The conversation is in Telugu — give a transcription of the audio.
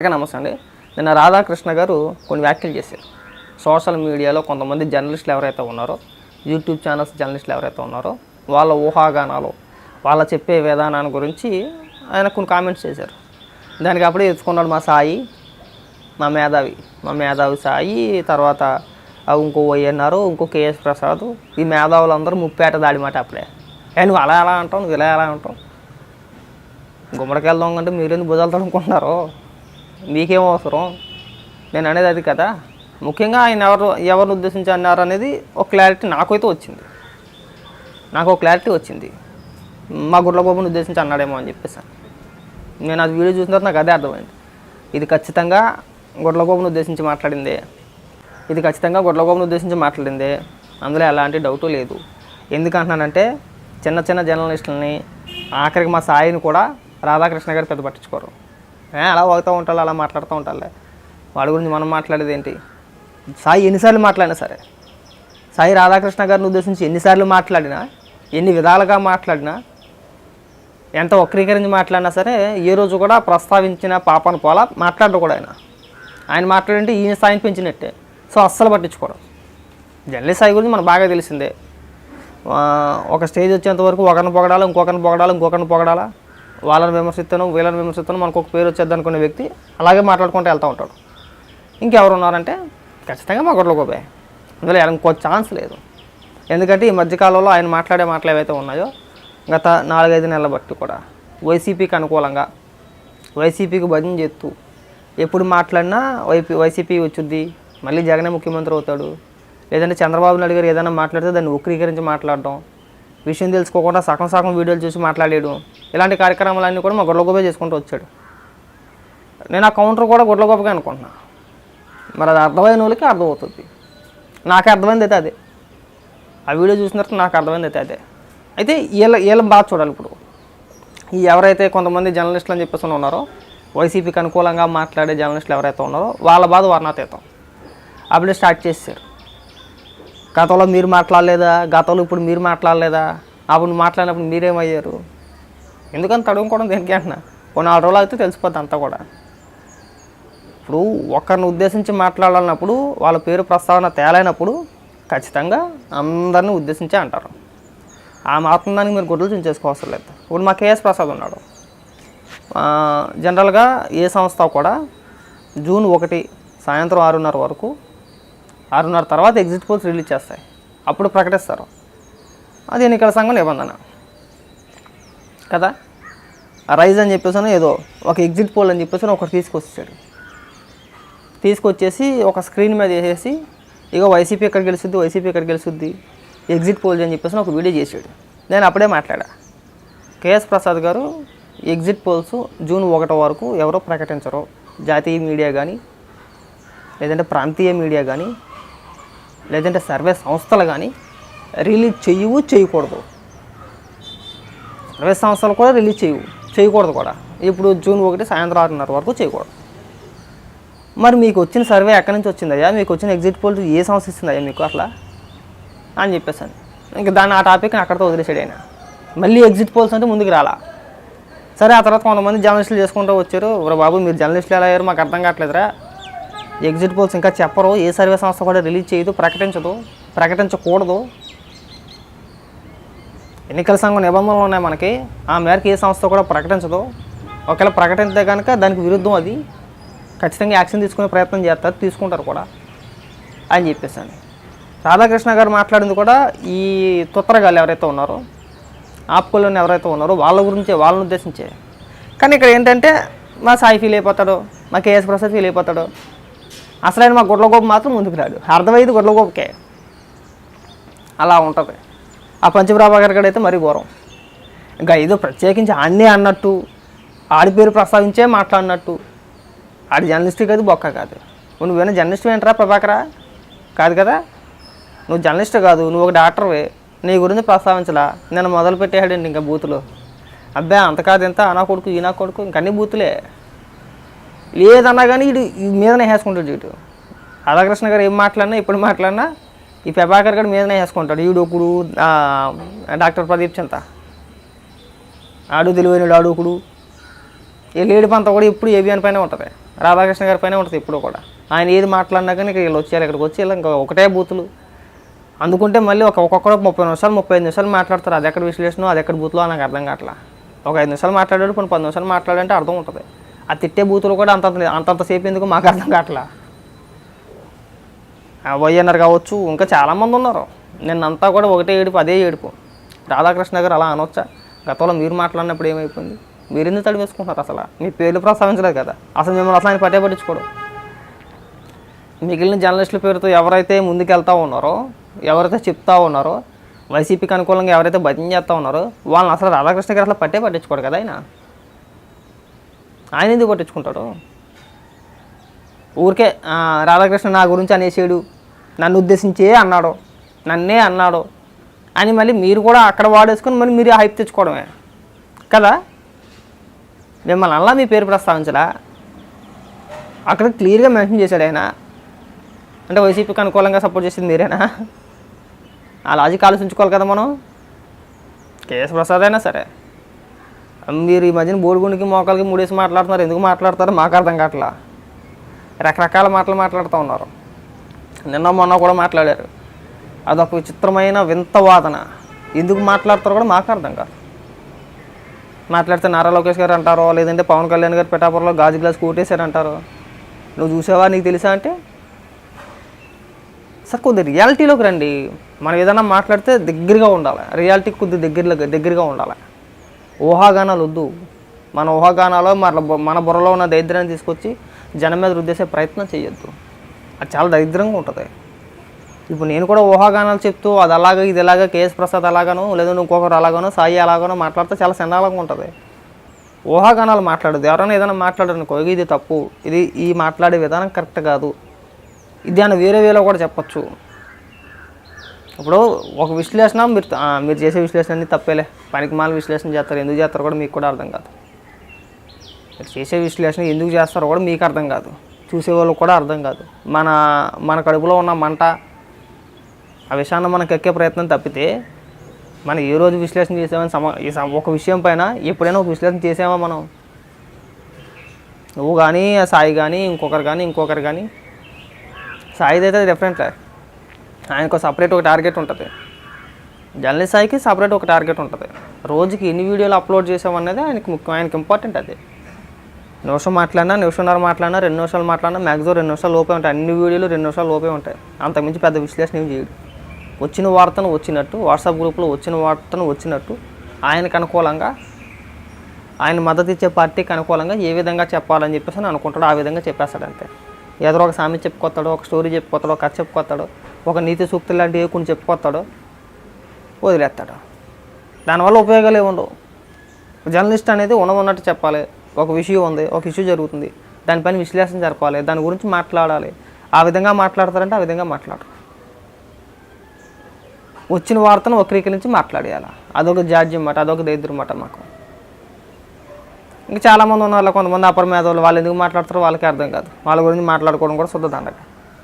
నమస్తే అండి. నిన్న రాధాకృష్ణ గారు కొన్ని వ్యాఖ్యలు చేశారు. సోషల్ మీడియాలో కొంతమంది జర్నలిస్టులు ఎవరైతే ఉన్నారో యూట్యూబ్ ఛానల్స్ జర్నలిస్టులు ఎవరైతే ఉన్నారో వాళ్ళ ఊహాగానాలు వాళ్ళ చెప్పే విధానాన్ని గురించి ఆయన కొన్ని కామెంట్స్ చేశారు. దానికి అప్పుడే ఎత్తుకున్నాడు మా సాయి మా మేధావి మా మేధావి సాయి తర్వాత ఇంకో వైఎన్ఆర్ ఇంకో కేఎస్ ప్రసాద్ ఈ మేధావులందరూ ముప్పేట దాడి మాట అప్పుడే. ఏ నువ్వు అలా ఎలా అంటావు? నువ్వు ఇలా ఎలా అంటావు? గుమ్మడికాయలు దొంగంటే మీరేందుకు భుజాలు తడుముకుంటున్నారు? మీకేం అవసరం? నేను అనేది అది కదా. ముఖ్యంగా ఆయన ఎవరు ఎవరిని ఉద్దేశించి అన్నారు అనేది ఒక క్లారిటీ నాకైతే వచ్చింది. నాకు ఒక క్లారిటీ వచ్చింది. మా గుడ్ల బాబుని ఉద్దేశించి అన్నాడేమో అని చెప్పేసి. నేను అది వీడియో చూసిన తర్వాత నాకు అదే అర్థమైంది. ఇది ఖచ్చితంగా గుడ్లగోబుని ఉద్దేశించి మాట్లాడిందే. ఇది ఖచ్చితంగా గుడ్లగోబుని ఉద్దేశించి మాట్లాడిందే. అందులో ఎలాంటి డౌటు లేదు. ఎందుకంటున్నానంటే చిన్న చిన్న జర్నలిస్టులని ఆఖరికి మా సాయిని కూడా రాధాకృష్ణ గారు పెద్ద పట్టించుకోరు. అలా వాగుతూ ఉంటారు అలా మాట్లాడుతూ ఉంటారులే వాడి గురించి మనం మాట్లాడేది ఏంటి? సాయి ఎన్నిసార్లు మాట్లాడినా సరే. సాయి రాధాకృష్ణ గారిని ఉద్దేశించి ఎన్నిసార్లు మాట్లాడినా ఎన్ని విధాలుగా మాట్లాడినా ఎంత వక్రీకరించి మాట్లాడినా సరే ఏ రోజు కూడా ప్రస్తావించిన పాపను పోలా మాట్లాడరు కూడా ఆయన. ఆయన మాట్లాడంటే ఈయన స్థాయిని పెంచినట్టే. సో అస్సలు పట్టించుకోవడం జర్నలిస్ట్ సాయి గురించి మనకు బాగా తెలిసిందే. ఒక స్టేజ్ వచ్చేంత వరకు ఒకరిని పొగడాలి ఇంకొకరిని పొగడాలి ఇంకొకరిని పొగడాలా? వాళ్ళని విమర్శిస్తాను వీళ్ళని విమర్శిస్తాను మనకు ఒక పేరు వచ్చేది అనుకునే వ్యక్తి అలాగే మాట్లాడుకుంటూ వెళ్తూ ఉంటాడు. ఇంకెవరు ఉన్నారంటే ఖచ్చితంగా మా గొడవ గోపే అందులో ఇంకో ఛాన్స్ లేదు. ఎందుకంటే ఈ మధ్యకాలంలో ఆయన మాట్లాడే మాటలు ఏవైతే ఉన్నాయో గత నాలుగైదు నెలల బట్టి కూడా వైసీపీకి అనుకూలంగా వైసీపీకి భజన చేస్తూ ఎప్పుడు మాట్లాడినా వైపీ వైసీపీ వచ్చుద్ది మళ్ళీ జగనే ముఖ్యమంత్రి అవుతాడు. లేదంటే చంద్రబాబు నాయుడు గారు ఏదైనా మాట్లాడితే దాన్ని వక్రీకరించి మాట్లాడడం. విషయం తెలుసుకోకుండా సగం సగం వీడియోలు చూసి మాట్లాడేయడం ఇలాంటి కార్యక్రమాలన్నీ కూడా మా గొడవగోపే చేసుకుంటూ వచ్చాడు. నేను ఆ కౌంటర్ కూడా గొడవగొప్పగా అనుకుంటున్నా. మరి అది అర్థమైన వాళ్ళకి అర్థమవుతుంది. నాకు అర్థమైంది అయితే అదే. ఆ వీడియో చూసిన తర్వాత నాకు అర్థమైంది అయితే అదే. అయితే వీళ్ళ వీళ్ళ బాధ చూడాలి ఇప్పుడు. ఈ ఎవరైతే కొంతమంది జర్నలిస్టులు అని చెప్పేసి ఉన్నారో వైసీపీకి అనుకూలంగా మాట్లాడే జర్నలిస్టులు ఎవరైతే ఉన్నారో వాళ్ళ బాధ వర్ణాతీతం. అప్పుడే స్టార్ట్ చేశారు గతంలో మీరు మాట్లాడలేదా? గతంలో ఇప్పుడు మీరు మాట్లాడలేదా? అప్పుడు మాట్లాడినప్పుడు మీరేమయ్యారు? ఎందుకని తడుముకోవడం దేనికి అంటున్నా? ఓ నాలుగు రోజులు అయితే తెలిసిపోద్ది అంతా కూడా. ఇప్పుడు ఒకరిని ఉద్దేశించి మాట్లాడాలన్నప్పుడు వాళ్ళ పేరు ప్రస్తావన తేలైనప్పుడు ఖచ్చితంగా అందరిని ఉద్దేశించే అంటారు. ఆ మాత్రం దానికి మీరు గుడ్డలు చుంచేసుకోవసరం లేదు. ఇప్పుడు మా కేఎస్ ప్రసాద్ ఉన్నాడు. జనరల్గా ఏ సంస్థ కూడా జూన్ ఒకటి సాయంత్రం ఆరున్నర వరకు ఆరున్నర తర్వాత ఎగ్జిట్ పోల్స్ రిలీజ్ చేస్తాయి. అప్పుడు ప్రకటిస్తారు. అది ఎన్నికల సంఘం నిబంధన. కదా? రైజ్ అని చెప్పేసి ఏదో ఒక ఎగ్జిట్ పోల్ అని చెప్పేసి ఒకటి తీసుకొచ్చాడు తీసుకొచ్చేసి ఒక స్క్రీన్ మీద వేసేసి ఇక వైసీపీ ఎక్కడ గెలుస్తుంది వైసీపీ ఎక్కడ గెలుస్తుంది ఎగ్జిట్ పోల్స్ అని చెప్పేసి ఒక వీడియో చేసాడు నేను అప్పుడే మాట్లాడా. కేఎస్ ప్రసాద్ గారు ఎగ్జిట్ పోల్స్ జూన్ ఒకటో వరకు ఎవరో ప్రకటించరు జాతీయ మీడియా కానీ లేదంటే ప్రాంతీయ మీడియా కానీ లేదంటే సర్వే సంస్థలు కానీ రిలీజ్ చేయవు చేయకూడదు. సర్వే సంస్థలు కూడా రిలీజ్ చేయవు చేయకూడదు కూడా. ఇప్పుడు జూన్ ఒకటి సాయంత్రం ఆరున్నర వరకు చేయకూడదు. మరి మీకు వచ్చిన సర్వే ఎక్కడి నుంచి వచ్చిందయ్యా? మీకు వచ్చిన ఎగ్జిట్ పోల్స్ ఏ సంస్థ ఇస్తుందయ్యా మీకు అట్లా? అని చెప్పేసాను. ఇంకా దాన్ని ఆ టాపిక్ని అక్కడితో వదిలేసాడు ఆయన. మళ్ళీ ఎగ్జిట్ పోల్స్ అంటే ముందుకు రాలా. సరే ఆ తర్వాత కొంతమంది జర్నలిస్టులు చేసుకుంటూ వచ్చారు. బాబు మీరు జర్నలిస్టులు ఎలా అయ్యారు? మాకు అర్థం కావట్లేదురా. ఎగ్జిట్ పోల్స్ ఇంకా చెప్పరు. ఏ సర్వే సంస్థ కూడా రిలీజ్ చేయదు ప్రకటించదు ప్రకటించకూడదు. ఎన్నికల సంఘం నిబంధనలు ఉన్నాయి మనకి. ఆ మేరకు ఏ సంస్థ కూడా ప్రకటించదు. ఒకవేళ ప్రకటిస్తే కనుక దానికి విరుద్ధం అది. ఖచ్చితంగా యాక్షన్ తీసుకునే ప్రయత్నం చేస్తారు తీసుకుంటారు కూడా అని చెప్పేసాను రాధాకృష్ణ గారు మాట్లాడింది కూడా ఈ తుత్తరగాళ్ళు ఎవరైతే ఉన్నారో ఆపుకోలేని ఎవరైతే ఉన్నారో వాళ్ళ గురించే వాళ్ళని ఉద్దేశించే. కానీ ఇక్కడ ఏంటంటే మా సాయి ఫీల్ అయిపోతాడు మా కేఎస్ ప్రసాద్ ఫీల్ అయిపోతాడు. అసలైన మా గుడ్లగోపు మాత్రం ముందుకు రాడు. అర్థమైంది గుడ్లగోపుకే? అలా ఉంటుంది. ఆ పంచప్రభాకర్ గారు అయితే మరీ ఘోరం. ఇంకా ఏదో ప్రత్యేకించి అన్నీ అన్నట్టు ఆడి పేరు ప్రస్తావించే మాట్లాడినట్టు. ఆడి జర్నలిస్ట్ కాదు బొక్క కాదు. నువ్వేనా జర్నలిస్ట్ ఏంట్రా ప్రభాకరా? కాదు కదా? నువ్వు జర్నలిస్ట్ కాదు నువ్వు ఒక డాక్టర్వే. నీ గురించి ప్రస్తావించలా. నేను మొదలు పెట్టేయాడండి ఇంకా బూతులు. అబ్బా అంత కాదు ఎంత అనా కొడుకు ఈనా కొడుకు ఇంకన్నీ బూతులే. లేదన్నా కానీ ఇటు మీదనే వేసుకుంటాడు ఇటు. రాధాకృష్ణ గారు ఏం మాట్లాడినా ఇప్పుడు మాట్లాడినా ఈ ప్రభాకర్ గారు మీదనే వేసుకుంటాడు. ఈడొకుడు డాక్టర్ ప్రదీప్ చింత. ఆడు తెలివైనడు ఆడుకుడు ఈ లేడి పంత కూడా ఎప్పుడు ఏబిఎన్ పైన ఉంటుంది. రాధాకృష్ణ గారి పైన ఉంటుంది ఇప్పుడు కూడా. ఆయన ఏది మాట్లాడినా కానీ ఇక్కడ వీళ్ళు వచ్చారు ఇక్కడికి వచ్చి ఇంకా ఒకటే బూతులు. అందుకుంటే మళ్ళీ ఒక ఒక్కొక్కడు ముప్పై నిమిషాలు ముప్పై ఐదు నిమిషాలు మాట్లాడతారు. అది ఎక్కడ విశ్లేషణ అది ఎక్కడ బూత్లో నాకు అర్థం కావట్లా. ఒక ఐదు నిమిషాలు మాట్లాడాడు కొన్ని పది నిమిషాలు మాట్లాడంటే అర్థం ఉంటుంది. ఆ తిట్టే బూతులు కూడా అంత అంతంతసేపు ఎందుకు మాకు అర్థం కావట్లా? వైఎన్ఆర్ కావచ్చు ఇంకా చాలామంది ఉన్నారు. నిన్నంతా కూడా ఒకటే ఏడుపు అదే ఏడుపు. రాధాకృష్ణ గారు అలా అనొచ్చా? గతంలో మీరు మాట్లాడినప్పుడు ఏమైపోయింది? మీరు ఎందుకు తడి వేసుకుంటున్నారు అసలు? మీ పేర్లు ప్రస్తావించలేదు కదా. అసలు మిమ్మల్ని అసలు ఆయన పట్టే పట్టించుకోడు. మిగిలిన జర్నలిస్టుల పేరుతో ఎవరైతే ముందుకు వెళ్తా ఉన్నారో ఎవరైతే చెప్తా ఉన్నారో వైసీపీకి అనుకూలంగా ఎవరైతే భజన చేస్తూ ఉన్నారో వాళ్ళని అసలు రాధాకృష్ణ గారు అసలు పట్టే పట్టించుకోడు కదా ఆయన? ఆయన ఎందుకు పట్టించుకుంటాడు? ఊరికే రాధాకృష్ణ నా గురించి అనేసాడు నన్ను ఉద్దేశించే అన్నాడు నన్నే అన్నాడు అని మళ్ళీ మీరు కూడా అక్కడ వాడేసుకొని మళ్ళీ మీరు హైప్ తెచ్చుకోవడమే. కదా? మిమ్మల్ని అలా మీ పేరు ప్రస్తావించలా? అక్కడ క్లియర్గా మెన్షన్ చేశాడు ఆయన. అంటే వైసీపీకి అనుకూలంగా సపోర్ట్ చేసింది మీరేనా? ఆ లాజిక్ ఆలోచించుకోవాలి కదా మనం. కేఎస్ ప్రసాద్ అయినా సరే. మీరు ఈ మధ్యన బోడిగుండికి మోకాలకి మూడేసి మాట్లాడుతున్నారు. ఎందుకు మాట్లాడతారో మాకు అర్థం కావట్లా. రకరకాల మాటలు మాట్లాడుతూ ఉన్నారు. నిన్న మొన్న కూడా మాట్లాడారు. అదొక విచిత్రమైన వింత వాదన. ఎందుకు మాట్లాడతారో కూడా మాకు అర్థం కాదు. మాట్లాడితే నారా లోకేష్ గారు అంటారో లేదంటే పవన్ కళ్యాణ్ గారు పిఠాపురంలో గాజు గ్లాస్ కూటేశారంటారు నువ్వు చూసావా? నీకు తెలుసా అంటే? సార్ కొద్ది రియాలిటీలోకి రండి. మనం ఏదైనా మాట్లాడితే దగ్గరగా ఉండాలి. రియాలిటీకి కొద్ది దగ్గరలో దగ్గరగా ఉండాలి. ఊహాగానాలు వద్దు మన ఊహాగానాలో మన బు- మన బుర్రలో ఉన్న దరిద్రాన్ని తీసుకొచ్చి జనం మీద రుద్దేసే ప్రయత్నం చేయొద్దు అది చాలా దరిద్రంగా ఉంటుంది. ఇప్పుడు నేను కూడా ఊహాగానాలు చెప్తూ అది అలాగా ఇది ఇలాగ కేఎస్ ప్రసాద్ అలాగానో లేదా ఇంకొకరు అలాగనో సాయి అలాగనో మాట్లాడితే చాలా సందాలంగా ఉంటుంది. ఊహాగానాలు మాట్లాడదు ఎవరైనా ఏదైనా మాట్లాడనుకో ఇది తప్పు. ఇది ఈ మాట్లాడే విధానం కరెక్ట్ కాదు. ఇది అని వేరే వేలో కూడా చెప్పొచ్చు. ఇప్పుడు ఒక విశ్లేషణ మీరు మీరు చేసే విశ్లేషణ అన్ని తప్పేలే. పనికి మాల విశ్లేషణ చేస్తారు ఎందుకు చేస్తారో కూడా మీకు కూడా అర్థం కాదు. మీరు చేసే విశ్లేషణ ఎందుకు చేస్తారో కూడా మీకు అర్థం కాదు. చూసేవాళ్ళకి కూడా అర్థం కాదు. మన మన కడుపులో ఉన్న మంట ఆ విషయాన్ని మనకు ఎక్కే ప్రయత్నం తప్పితే మనం ఏ రోజు విశ్లేషణ చేసామని సమ ఈ సమ- ఒక విషయం పైన ఎప్పుడైనా ఒక విశ్లేషణ చేసామా మనం? నువ్వు కానీ ఆ సాయి కానీ ఇంకొకరు కానీ ఇంకొకరు కానీ సాయిది అయితే డిఫరెంట్ ఆయనకు సపరేట్ ఒక టార్గెట్ ఉంటుంది. జర్నలిస్ట్ సాయికి సపరేట్ ఒక టార్గెట్ ఉంటుంది. రోజుకి ఎన్ని వీడియోలు అప్లోడ్ చేసామనేది ఆయనకి ముఖ్యం ఆయనకి ఇంపార్టెంట్ అది. నిమిషం మాట్లాడినా నిమిషంన్నర మాట్లాడినా రెండు నిమిషాలు మాట్లాడినా మ్యాక్సిమం రెండు నిమిషాలు లోపే ఉంటాయి. అన్ని వీడియోలు రెండు నిమిషాలు లోపే ఉంటాయి. అంతకుమించి పెద్ద విశ్లేషణ ఏం చేయడు. వచ్చిన వార్తను వచ్చినట్టు వాట్సాప్ గ్రూప్లో వచ్చిన వార్తను వచ్చినట్టు ఆయనకు అనుకూలంగా ఆయన మద్దతు ఇచ్చే పార్టీకి అనుకూలంగా ఏ విధంగా చెప్పాలని చెప్పేసి అని అనుకుంటాడు ఆ విధంగా చెప్పేస్తాడు అంతే ఏదో ఒక సామి చెప్పుకొస్తాడు ఒక స్టోరీ చెప్పుకొస్తాడు ఒక కథ చెప్పుకొస్తాడు ఒక నీతి సూక్తులు లాంటివి కొన్ని చెప్పుకొస్తాడు వదిలేస్తాడు. దానివల్ల ఉపయోగాలు ఏముండవు. జర్నలిస్ట్ అనేది ఉన్నట్టు చెప్పాలి. ఒక విషయం ఉంది ఒక ఇష్యూ జరుగుతుంది. దానిపైన విశ్లేషణ జరపాలి. దాని గురించి మాట్లాడాలి. ఆ విధంగా మాట్లాడతారంటే ఆ విధంగా మాట్లాడరు. వచ్చిన వార్తను వక్రీకరించి మాట్లాడేయాలి. అదొక జాడ్యం మాట అదొక దరిద్రం మాట మాకు. ఇంకా చాలామంది ఉన్న వాళ్ళు కొంతమంది అపర మేధావులు వాళ్ళు ఎందుకు మాట్లాడతారో వాళ్ళకి అర్థం కాదు. వాళ్ళ గురించి మాట్లాడుకోవడం కూడా శుద్ధ దండగా